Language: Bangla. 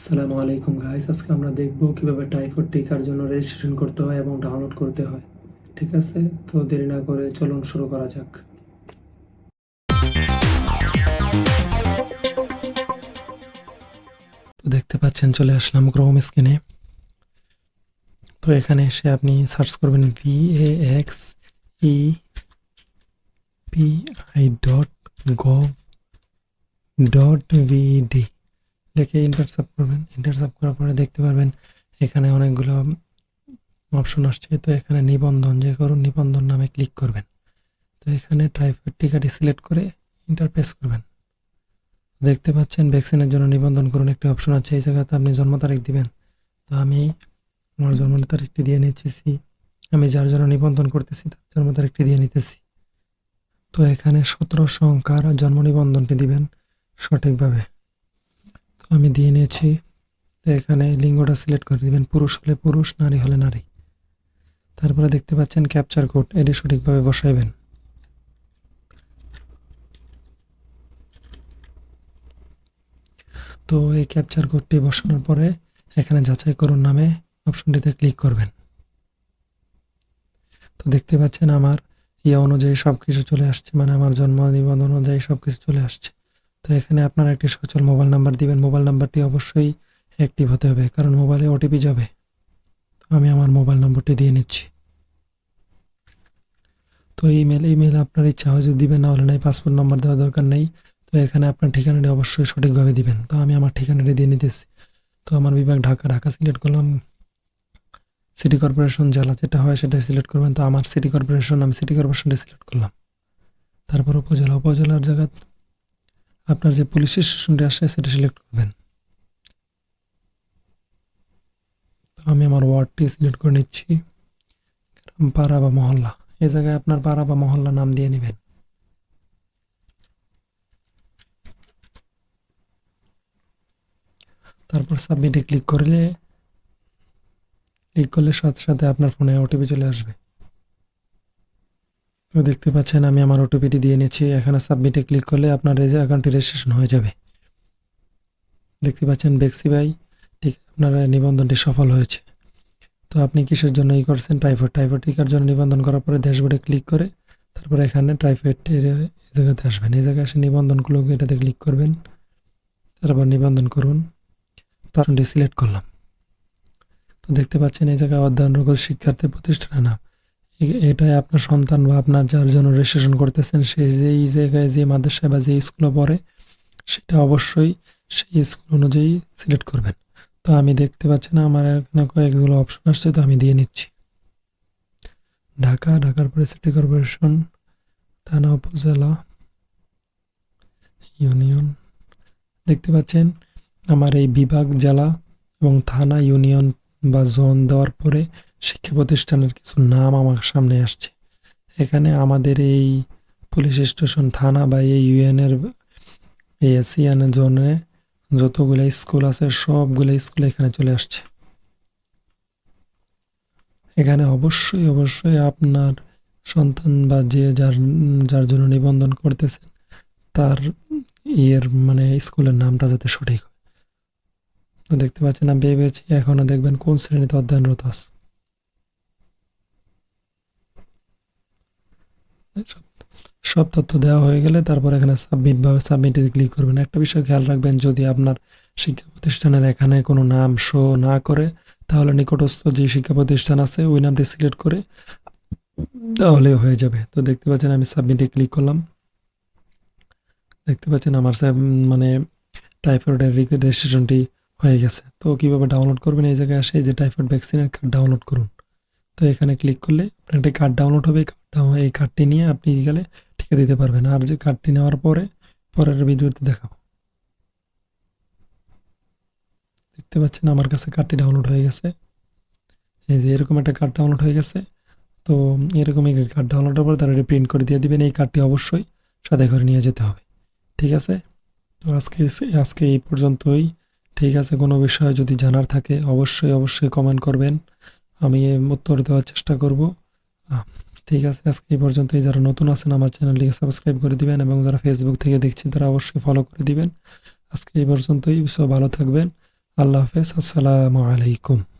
আসসালামু আলাইকুম গাইস আজকে আমরা দেখব কীভাবে টাইফয়েড টিকার জন্য রেজিস্ট্রেশন করতে হয় এবং ডাউনলোড করতে হয়। ঠিক আছে? তো দেরি না করে চলুন শুরু করা যাক। তো দেখতে পাচ্ছেন, চলে আসলাম ক্রোম স্ক্রিনে তো এখানে এসে আপনি সার্চ করবেন V A X E P I dot gov dot BD লিখে ইন্টারসাপ করবেন। ইন্টারসাপ করার পরে দেখতে পারবেন এখানে অনেকগুলো অপশন আসছে। তো এখানে নিবন্ধন, যে করুন নিবন্ধন নামে ক্লিক করবেন। তো এখানে টাইফয়েড টিকাটি সিলেক্ট করে ইন্টারপ্রেস করবেন। দেখতে পাচ্ছেন ভ্যাকসিনের জন্য নিবন্ধন করুন একটি অপশন আছে। এই জায়গাতে আপনি জন্ম তারিখ দিবেন। তো আমি আমার জন্ম তারিখটি দিয়ে নিচ্ছি আমি যার জন্য নিবন্ধন করতেছি তার জন্ম তারিখটি দিয়ে নিতেছি। তো এখানে সতেরো সংখ্যার জন্ম নিবন্ধনটি দিবেন সঠিকভাবে। আমি দিয়ে নিয়েছি। তো এখানে লিঙ্গটা সিলেক্ট করে দিবেন। পুরুষ হলে পুরুষ, নারী হলে নারী। তারপরে দেখতে পাচ্ছেন ক্যাপচার কোড এটি সঠিকভাবে বসাইবেন। তো এই ক্যাপচার কোডটি বসানোর পরে এখানে যাচাই করুন নামে অপশনটিতে ক্লিক করবেন। তো দেখতে পাচ্ছেন আমার ইয়ে অনুযায়ী সব কিছু চলে আসছে মানে আমার জন্ম নিবন্ধন অনুযায়ী সব কিছু চলে আসছে। তো এখানে আপনারা একটি সচল মোবাইল নাম্বার দিবেন। মোবাইল নাম্বারটি অবশ্যই অ্যাক্টিভ হতে হবে, কারণ মোবাইলে ওটিপি যাবে। তো আমি আমার মোবাইল নম্বরটি দিয়ে নিচ্ছি। তো ইমেল ইমেল আপনার ইচ্ছা হয় যদি দিবেন, না হলে নাই পাসপোর্ট নম্বর দেওয়ার দরকার নেই। তো এখানে আপনার ঠিকানাটি অবশ্যই সঠিকভাবে দিবেন। তো আমি আমার ঠিকানাটি দিয়ে নিতেছি। তো আমার বিভাগ ঢাকা ঢাকা সিলেক্ট করলাম। সিটি কর্পোরেশন জেলা যেটা হয় সেটা সিলেক্ট করবেন। তো আমার সিটি কর্পোরেশন আমি সিটি কর্পোরেশনটি সিলেক্ট করলাম। তারপর উপজেলা, উপজেলার জায়গা আপনার যে পুলিশ স্টেশনটি আসে সেটা সিলেক্ট করবেন। তো আমি আমার ওয়ার্ডটি সিলেক্ট করে নিচ্ছি। পাড়া বা মহল্লা। এই জায়গায় আপনার পাড়া বা মহল্লা নাম দিয়ে নেবেন। তারপর সাবমিটে ক্লিক করলে ক্লিক করলে সাথে সাথে আপনার ফোনে ওটিপি চলে আসবে। তো দেখতে পাচ্ছেন, আমি আমার ওটিপিটি দিয়ে নিচ্ছি। এখানে সাবমিটে ক্লিক করলে আপনার রেজ অ্যাকাউন্টটি রেজিস্ট্রেশন হয়ে যাবে। দেখতে পাচ্ছেন বেক্সি ভাই, ঠিক আপনার নিবন্ধনটি সফল হয়েছে। তো আপনি কিসের জন্য ই করছেন? টাইফয়েড টাইফয়েড টিকার জন্য নিবন্ধন করার পরে ড্যাশবোর্ডে ক্লিক করে তারপরে এখানে টাইফয়েড এই জায়গাতে আসবেন। এই জায়গায় এসে নিবন্ধনগুলো এটাতে ক্লিক করবেন। তারপর নিবন্ধন করুন। তারটি সিলেক্ট করলাম। তো দেখতে পাচ্ছেন, এই জায়গায় অধ্যয়নরত শিক্ষার্থী প্রতিষ্ঠানের নাম। এটাই আপনার সন্তান বা আপনার যার জন্য রেজিস্ট্রেশন করতেছেন, সে যেই জায়গায় যে মাদ্রাসায় বা যে স্কুলে পড়ে, সেটা অবশ্যই সেই স্কুল অনুযায়ী সিলেক্ট করবেন। তো আমি দেখতে পাচ্ছি না আমার এখানে কয়েকগুলো অপশন আসছে, তো আমি দিয়ে নিচ্ছি। ঢাকা, ঢাকার পরে সিটি কর্পোরেশন থানা, উপজেলা ইউনিয়ন দেখতে পাচ্ছেন আমার এই বিভাগ, জেলা এবং থানা ইউনিয়ন বা জোন দেওয়ার পরে শিক্ষা প্রতিষ্ঠানের কিছু নাম আমার সামনে আসছে। এখানে আমাদের এই পুলিশ স্টেশন, থানা বা এই ইউএনের এসিয়ান জোনে যতগুলো স্কুল আছে, সবগুলো স্কুল এখানে চলে আসছে। এখানে অবশ্যই অবশ্যই আপনার সন্তান বা যে যার যার জন্য নিবন্ধন করতেছেন, তার ইয়ের মানে স্কুলের নামটা যাতে সঠিক হয়। দেখতে পাচ্ছেন, আমি ভেবেছি এখনও দেখবেন কোন শ্রেণীতে অধ্যয়নরত আছে। সব- তথ্য দেওয়া হয়ে গেলে তারপর এখানে সাবমিট বা সাবমিটে ক্লিক করবেন। একটা বিষয় খেয়াল রাখবেন, যদি আপনার শিক্ষা প্রতিষ্ঠানের এখানে কোনো নাম শো না করে, তাহলে নিকটস্থ যে শিক্ষা প্রতিষ্ঠান আছে, ওই নামটি সিলেক্ট করে তাহলে হয়ে যাবে। তো দেখতে পাচ্ছেন আমি সাবমিটে ক্লিক করলাম। দেখতে পাচ্ছেন আমার মানে টাইফয়েডের রেজিস্ট্রেশনটি হয়ে গেছে। তো কীভাবে ডাউনলোড করবেন? এই জায়গায় আসে যে টাইফয়েড ভ্যাকসিনের কার্ড ডাউনলোড করুন। তো এখানে ক্লিক করলে আপনার একটা কার্ড ডাউনলোড হবে। কার্ডটা- এই কার্ডটি নিয়ে আপনি গেলে টিকা দিতে পারবেন। আর যে কার্ডটি নেওয়ার পরে, পরের ভিডিওতে দেখাবো। দেখতে পাচ্ছেন আমার কাছে কার্ডটি ডাউনলোড হয়ে গেছে। এই যে এরকম একটা কার্ড ডাউনলোড হয়ে গেছে। তো এরকম এই কার্ড ডাউনলোডের পরে তারা প্রিন্ট করে দিয়ে দিবেন। এই কার্ডটি অবশ্যই সাথে করে নিয়ে যেতে হবে। ঠিক আছে? তো আজকে আজকে এই পর্যন্তই। ঠিক আছে? কোনো বিষয়ে যদি জানার থাকে, অবশ্যই অবশ্যই কমেন্ট করবেন। আমি উত্তর দেওয়ার চেষ্টা করব। ঠিক আছে, আজকে এই পর্যন্তই। যারা নতুন আছেন, আমার চ্যানেলটিকে সাবস্ক্রাইব করে দিবেন এবং যারা ফেসবুক থেকে দেখছেন, তারা অবশ্যই ফলো করে দিবেন। আজকে এই পর্যন্তই সব ভালো থাকবেন। আল্লাহ হাফেজ, আসসালামু আলাইকুম।